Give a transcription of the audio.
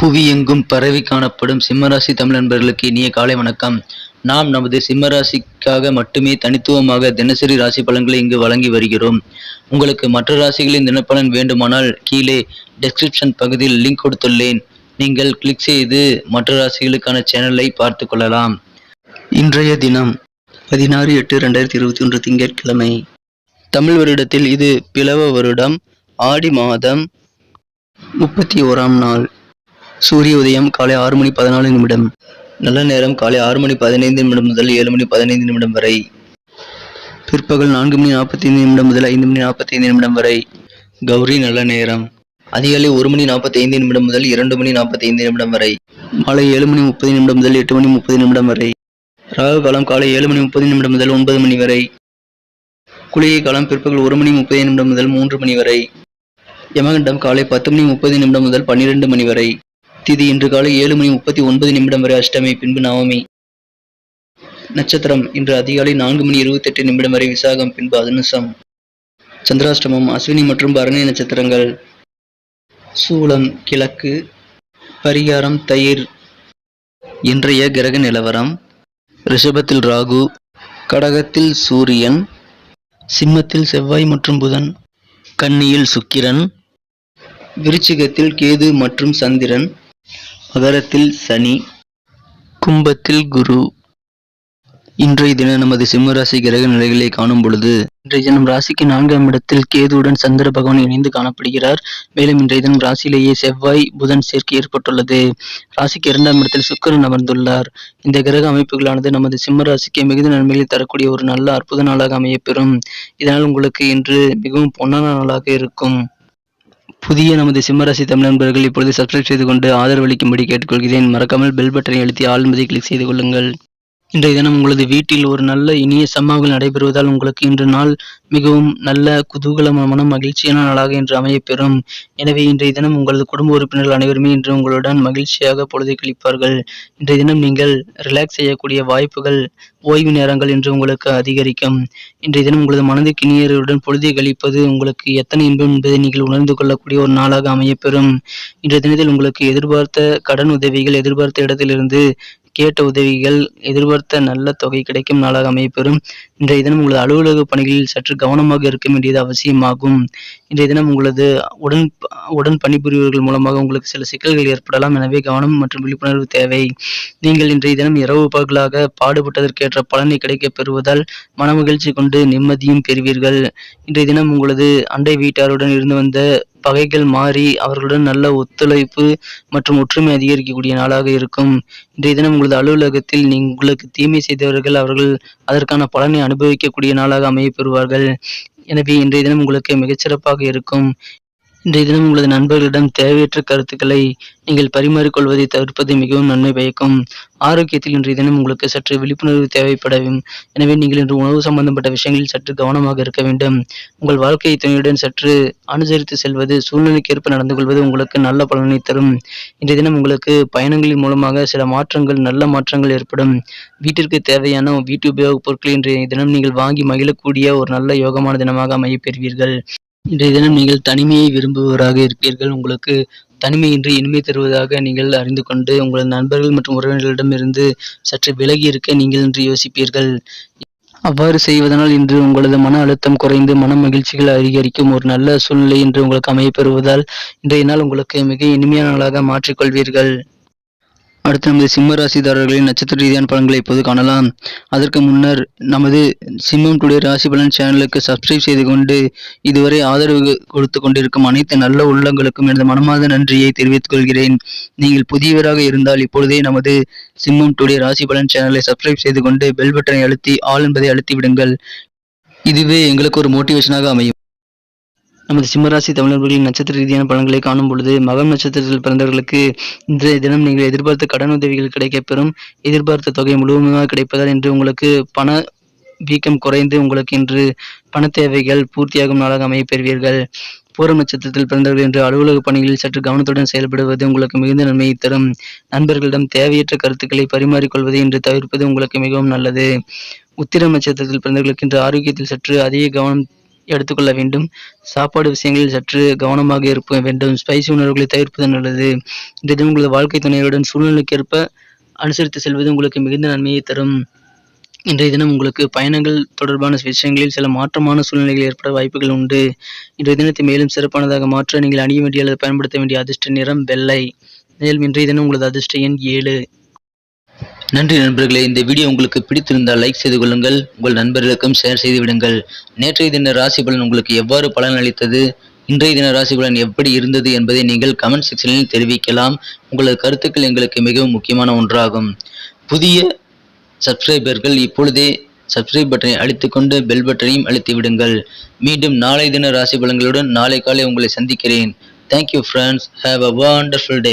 புவி எங்கும் பரவி காணப்படும் சிம்மராசி தமிழ் நண்பர்களுக்கு இனிய காலை வணக்கம். நாம் நமது சிம்மராசிக்காக மட்டுமே தனித்துவமாக தினசரி ராசி பலன்களை இங்கு வழங்கி வருகிறோம். உங்களுக்கு மற்ற ராசிகளின் தினப்பலன் வேண்டுமானால் கீழே டெஸ்கிரிப்ஷன் பகுதியில் லிங்க் கொடுத்துள்ளேன். நீங்கள் கிளிக் செய்து மற்ற ராசிகளுக்கான சேனலை பார்த்து கொள்ளலாம். இன்றைய தினம் பதினாறு எட்டு ரெண்டாயிரத்தி இருபத்தி ஒன்று திங்கட்கிழமை. தமிழ் வருடத்தில் இது பிளவ வருடம் ஆடி மாதம் முப்பத்தி ஓராம் நாள். சூரிய உதயம் காலை ஆறு மணி பதினாலு நிமிடம். நல்ல நேரம் காலை ஆறு மணி பதினைந்து நிமிடம் முதல் ஏழு மணி பதினைந்து நிமிடம் வரை. பிற்பகல் நான்கு மணி நாற்பத்தைந்து நிமிடம் முதல் ஐந்து மணி நாற்பத்தைந்து நிமிடம் வரை. கௌரி நல்ல நேரம். அதிகாலை ஒரு மணி நாற்பத்தைந்து நிமிடம் முதல் இரண்டு மணி நாற்பத்தைந்து நிமிடம் வரை. மாலை ஏழு மணி முப்பது நிமிடம் முதல் எட்டு மணி முப்பது நிமிடம் வரை. ராகு காலம் காலை ஏழு மணி முப்பது நிமிடம் முதல் ஒன்பது மணி வரை. குளிகை காலம் பிற்பகல் ஒரு மணி முப்பது நிமிடம் முதல் மூன்று மணி வரை. யமகண்டம் காலை பத்து மணி முப்பது நிமிடம் முதல் பன்னிரெண்டு மணி வரை. திதி இன்று காலை ஏழு மணி முப்பத்தி ஒன்பது நிமிடம் வரை அஷ்டமி பின்பு நவமி. நட்சத்திரம் இன்று அதிகாலை நான்கு மணி இருபத்தெட்டு நிமிடம் வரை விசாகம் பின்பு அனுசம் சந்திராஷ்டமம் அஸ்வினி மற்றும் பரணி நட்சத்திரங்கள். சூலம் கிழக்கு. பரிகாரம் தயிர். இன்றைய கிரக நிலவரம் ரிஷபத்தில் ராகு கடகத்தில் சூரியன் சிம்மத்தில் செவ்வாய் மற்றும் புதன் கன்னியில் சுக்கிரன் விருச்சிகத்தில் கேது மற்றும் சந்திரன் மகரத்தில் சனி கும்பத்தில் குரு. இன்றைய தினம் நமது சிம்மராசி கிரக நிலைகளை காணும் பொழுது இன்றைய தினம் ராசிக்கு நான்காம் இடத்தில் கேதுவுடன் சந்திர பகவான் இணைந்து காணப்படுகிறார். மேலும் இன்றைய தினம் ராசியிலேயே செவ்வாய் புதன் சேர்க்கை ஏற்பட்டுள்ளது. ராசிக்கு இரண்டாம் இடத்தில் சுக்கரன் அமர்ந்துள்ளார். இந்த கிரக அமைப்புகளானது நமது சிம்ம ராசிக்கு மிகுந்த நன்மைகளை தரக்கூடிய ஒரு நல்ல அற்புத நாளாக அமையப்பெறும். இதனால் உங்களுக்கு இன்று மிகவும் பொன்னான நாளாக இருக்கும். புதிய நமது சிம்மராசி தமிழ் நண்பர்கள் இப்பொழுது சப்ஸ்கிரைப் செய்து கொண்டு ஆதரவளிக்கும்படி கேட்டுக்கொள்கிறேன். மறக்காமல் பெல் பட்டனை அழுத்தி ஆள் கிளிக் செய்து கொள்ளுங்கள். இன்றைய தினம் உங்களது வீட்டில் ஒரு நல்ல இனிய சம்பவங்கள் நடைபெறுவதால் உங்களுக்கு இன்று நாள் மிகவும் நல்ல குதூகலமான மகிழ்ச்சியான நாளாக இன்று அமையப்பெறும். எனவே இன்றைய தினம் உங்களது குடும்ப உறுப்பினர்கள் அனைவருமே இன்று உங்களுடன் மகிழ்ச்சியாக பொழுது கழிப்பார்கள். இன்றைய தினம் நீங்கள் ரிலாக்ஸ் செய்யக்கூடிய வாய்ப்புகள் ஓய்வு நேரங்கள் என்று உங்களுக்கு அதிகரிக்கும். இன்றைய தினம் உங்களது மனது இனியருடன் பொழுதை கழிப்பது உங்களுக்கு எத்தனை இன்பம் என்பதை நீங்கள் உணர்ந்து கொள்ளக்கூடிய ஒரு நாளாக அமையப்பெறும். இன்றைய தினத்தில் உங்களுக்கு எதிர்பார்த்த கடன் உதவிகள் எதிர்பார்த்த இடத்திலிருந்து கேட்ட உதவிகள் எதிர்பார்த்த நல்ல தொகை கிடைக்கும் நாளாக அமையப்பெறும். இன்றைய தினம் உங்களது அலுவலக பணிகளில் சற்று கவனமாக இருக்க வேண்டியது அவசியமாகும். இன்றைய தினம் உங்களது உடன் உடன் பணிபுரிவர்கள் மூலமாக உங்களுக்கு சில சிக்கல்கள் ஏற்படலாம். எனவே கவனம் மற்றும் விழிப்புணர்வு தேவை. நீங்கள் இன்றைய தினம் இரவு பகலாக பாடுபட்டதற்கேற்ற பலனை கிடைக்கப் பெறுவதால் மனமகிழ்ச்சி கொண்டு நிம்மதியும் பெறுவீர்கள். இன்றைய தினம் உங்களது அண்டை வீட்டாருடன் இருந்து வந்த பகைகள் மாறி அவர்களுடன் நல்ல ஒத்துழைப்பு மற்றும் ஒற்றுமை அதிகரிக்கக்கூடிய நாளாக இருக்கும். இன்றைய தினம் உங்களது அலுவலகத்தில் நீங்கள் உங்களுக்கு தீமை செய்தவர்கள் அவர்கள் அதற்கான பலனை அனுபவிக்கக்கூடிய நாளாக அமைய பெறுவார்கள். எனவே இன்றைய தினம் உங்களுக்கு மிகச்சிறப்பாக இருக்கும் இன்றைய தினம் உங்களது நண்பர்களிடம் தேவையற்ற கருத்துக்களை நீங்கள் பரிமாறிக்கொள்வதை தவிர்ப்பது மிகவும் நன்மை பயக்கும். ஆரோக்கியத்தில் இன்றைய தினம் உங்களுக்கு சற்று விழிப்புணர்வு தேவைப்படும் எனவே நீங்கள் இன்று உணவு சம்பந்தப்பட்ட விஷயங்களில் சற்று கவனமாக இருக்க வேண்டும். உங்கள் வாழ்க்கை துணையுடன் சற்று அனுசரித்து செல்வது சூழ்நிலைக்கேற்ப நடந்து கொள்வது உங்களுக்கு நல்ல பலனை தரும். இன்றைய தினம் உங்களுக்கு பயணங்களின் மூலமாக சில மாற்றங்கள் நல்ல மாற்றங்கள் ஏற்படும். வீட்டிற்கு தேவையான வீட்டு உபயோகப் பொருட்களை இன்றைய தினம் நீங்கள் வாங்கி மகிழக்கூடிய ஒரு நல்ல யோகமான தினமாக அமையப் பெறுவீர்கள். இன்றைய தினம் நீங்கள் தனிமையை விரும்புபவராக இருப்பீர்கள் உங்களுக்கு தனிமையின்றி இனிமை தருவதாக நீங்கள் அறிந்து கொண்டு உங்களது நண்பர்கள் மற்றும் உறவினர்களிடமிருந்து சற்று விலகி இருக்க நீங்கள் இன்று யோசிப்பீர்கள். அவ்வாறு செய்வதனால் இன்று உங்களது மன அழுத்தம் குறைந்து மன மகிழ்ச்சிகள் அதிகரிக்கும். ஒரு நல்ல சூழ்நிலை இன்று உங்களுக்கு அமையப்பெறுவதால் இன்றைய நாள் உங்களுக்கு மிக இனிமையான நாளாக மாற்றிக்கொள்வீர்கள். அடுத்து நமது சிம்ம ராசிதாரர்களின் நட்சத்திர ரீதியான பலன்களை இப்போது காணலாம். அதற்கு முன்னர் நமது சிம்மம் டுடே ராசி பலன் சேனலுக்கு சப்ஸ்கிரைப் செய்து கொண்டு இதுவரை ஆதரவு கொடுத்து கொண்டிருக்கும் அனைத்து நல்ல உள்ளங்களுக்கும் எனது மனமார்ந்த நன்றியை தெரிவித்துக் கொள்கிறேன். நீங்கள் புதியவராக இருந்தால் இப்பொழுதே நமது சிம்மம் டுடே ராசி பலன் சேனலை சப்ஸ்கிரைப் செய்து கொண்டு பெல் பட்டனை அழுத்தி ஆள் என்பதை அழுத்தி விடுங்கள். இதுவே எங்களுக்கு ஒரு மோட்டிவேஷனாக அமையும். நமது சிம்மராசி தமிழர்களின் நட்சத்திர ரீதியான பலன்களை காணும் பொழுது மகம் நட்சத்திரத்தில் பிறந்தவர்களுக்கு இன்றைய தினம் நீங்கள் எதிர்பார்த்த கடன் உதவிகள் கிடைக்கப்பெறும். எதிர்பார்த்த தொகை முழுவதுமாக கிடைப்பதால் இன்று உங்களுக்கு பண வீக்கம் குறைந்து உங்களுக்கு இன்று பண தேவைகள் பூர்த்தியாகும் நாளாக அமையப் பெறுவீர்கள். பூரம் நட்சத்திரத்தில் பிறந்தவர்கள் என்று அலுவலக பணிகளில் சற்று கவனத்துடன் செயல்படுவது உங்களுக்கு மிகுந்த நன்மையை தரும். நண்பர்களிடம் தேவையற்ற கருத்துக்களை பரிமாறிக்கொள்வதை இன்று தவிர்ப்பது உங்களுக்கு மிகவும் நல்லது. உத்திரம் நட்சத்திரத்தில் பிறந்தவர்களுக்கு இன்று ஆரோக்கியத்தில் சற்று அதிக கவனம் எடுத்துக்கொள்ள வேண்டும். சாப்பாடு விஷயங்களில் சற்று கவனமாக இருக்க வேண்டும். ஸ்பைசி உணர்வுகளை தவிர்ப்பது நல்லது. இந்த தினம் உங்களது வாழ்க்கை துணையுடன் சூழ்நிலைக்கேற்ப அனுசரித்து செல்வது உங்களுக்கு மிகுந்த நன்மையை தரும். இன்றைய தினம் உங்களுக்கு பயணங்கள் தொடர்பான விஷயங்களில் சில மாற்றமான சூழ்நிலைகள் ஏற்பட வாய்ப்புகள் உண்டு. இன்றைய தினத்தை மேலும் சிறப்பானதாக மாற்ற நீங்கள் அணிய வேண்டிய அல்லது பயன்படுத்த வேண்டிய அதிர்ஷ்ட நிறம் வெள்ளை. மேலும் இன்றைய தினம் உங்களது அதிர்ஷ்ட எண் ஏழு. நன்றி நண்பர்களே இந்த வீடியோ உங்களுக்கு பிடித்திருந்தால் லைக் செய்து கொள்ளுங்கள் உங்கள் நண்பர்களுக்கும் ஷேர் செய்து விடுங்கள். நேற்றைய தின ராசி பலன் உங்களுக்கு எவ்வாறு பலன் அளித்தது? இன்றைய தின ராசி பலன் எப்படி இருந்தது என்பதை நீங்கள் கமெண்ட் செக்ஷனில் தெரிவிக்கலாம். உங்களது கருத்துக்கள் எங்களுக்கு மிகவும் முக்கியமான ஒன்றாகும். புதிய சப்ஸ்கிரைபர்கள் இப்பொழுதே சப்ஸ்கிரைப் பட்டனை அழுத்திக்கொண்டு பெல் பட்டனையும் அழுத்தி விடுங்கள். மீண்டும் நாளை தின ராசி பலன்களுடன் நாளை காலை உங்களை சந்திக்கிறேன். Thank you friends have a wonderful day